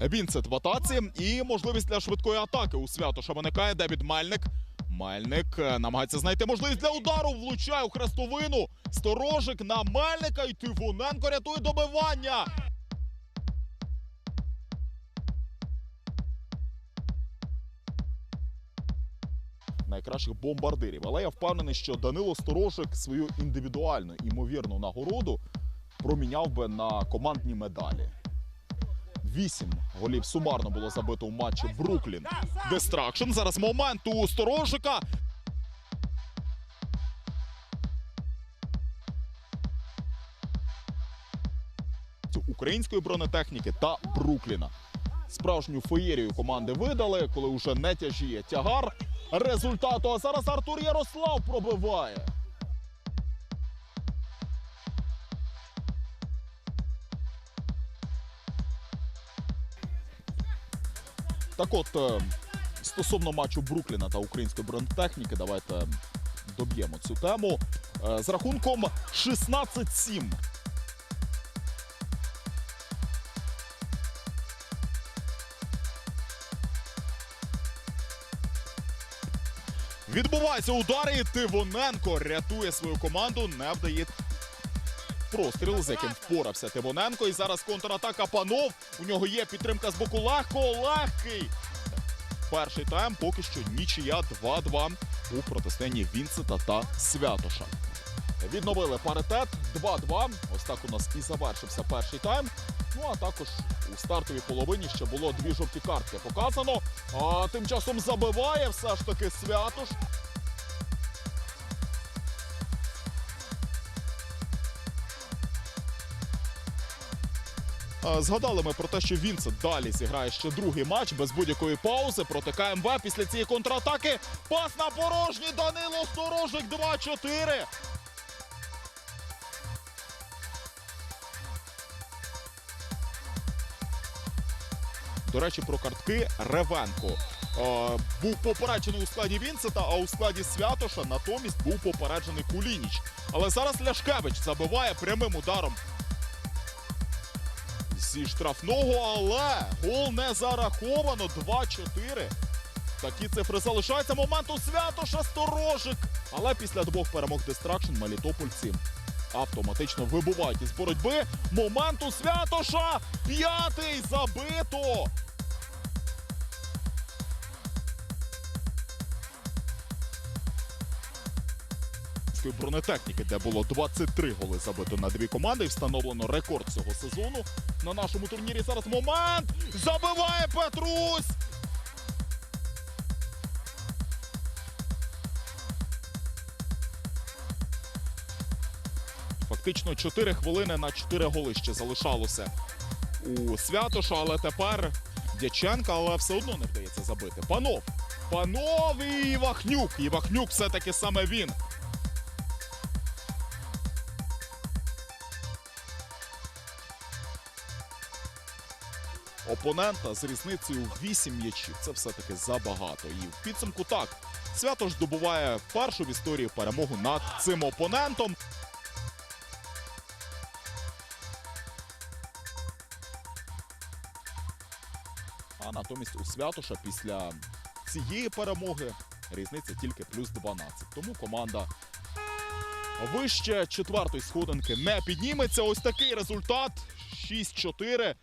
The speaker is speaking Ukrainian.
Вінцет в атаці і можливість для швидкої атаки у Святоша виникає Дебід Мельник. Мельник е, намагається знайти можливість для удару. Влучає у хрестовину. Сторожик на Мельника і Тивоненко рятує добивання. найкращих бомбардирів. Але я впевнений, що Данило Сторожик свою індивідуальну імовірну нагороду проміняв би на командні медалі. Вісім голів сумарно було забито у матчі Бруклін. Дестракшн. Зараз момент у Сторожика. Української бронетехніки та Брукліна. Справжню феєрію команди видали, коли вже не тяжіє тягар результату. А зараз Артур Ярослав пробиває. Так от, е, стосовно матчу Брукліна та української бронетехніки, давайте доб'ємо цю тему. Е, З рахунком 16-7 Відбувається удар Тивоненко рятує свою команду, не вдає простріл, з яким впорався Тивоненко. І зараз контратака панов. У нього є підтримка з боку легко, легкий. Перший тайм поки що нічия 2-2 у протистоянні Вінцета та Святоша. Відновили паритет 2-2. Ось так у нас і завершився перший тайм. Ну а також у стартовій половині ще було дві жовті картки показано. А тим часом забиває все ж таки Святош. Згадали ми про те, що Вінсент далі зіграє ще другий матч без будь-якої паузи проти КМВ. Після цієї контратаки пас на порожній Данило Сторожик 2-4. До речі, про картки Ревенко був попереджений у складі Вінцета, а у складі Святоша натомість був попереджений Кулініч. Але зараз Ляшкевич забиває прямим ударом зі штрафного, але гол не зараховано. 2-4. Такі цифри залишаються. Момент у Святоша Сторожик. Але після двох перемог Дистракшн Мелітопольці автоматично вибувають із боротьби. Момент у Святоша. П'ятий забито. Української бронетехніки, де було 23 голи забито на дві команди, і встановлено рекорд цього сезону. На нашому турнірі зараз момент забиває Петрусь. Фактично 4 хвилини на 4 голи ще залишалося у Святоша, але тепер Дяченка, але все одно не вдається забити. Панов! Панов і Івахнюк! Івахнюк все-таки саме він. Опонента з різницею в 8 м'ячів. Це все-таки забагато. І в підсумку так. Свято ж добуває першу в історії перемогу над цим опонентом. А натомість у Святоша після цієї перемоги різниця тільки плюс 12. Тому команда вище четвертої сходинки не підніметься. Ось такий результат 6-4.